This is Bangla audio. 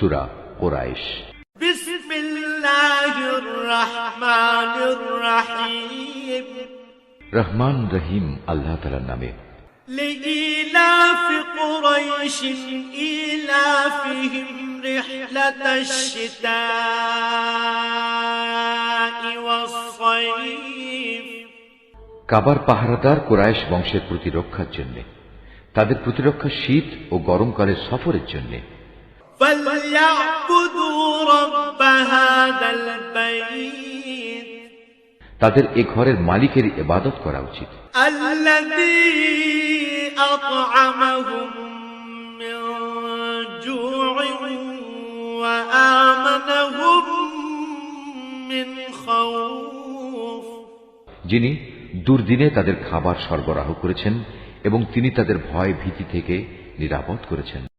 সুরা কোরাইশ بسم الله الرحمن الرحيم রহমান রহিম আল্লাহ তালার নামে لإيلاف قريش إيلافهم رحلة الشتاء والصيف কাবার পাহারাদার কোরাইশ বংশের প্রতিরক্ষার জন্য তাদের প্রতিরক্ষা শীত ও গরমকালের সফরের জন্য তাদের এ ঘরের মালিকের ইবাদত করা উচিত। যিনি দুর্দিনে তাদের খাবার সরবরাহ করেছেন এবং তিনি তাদের ভয় ভীতি থেকে নিরাপদ করেছেন।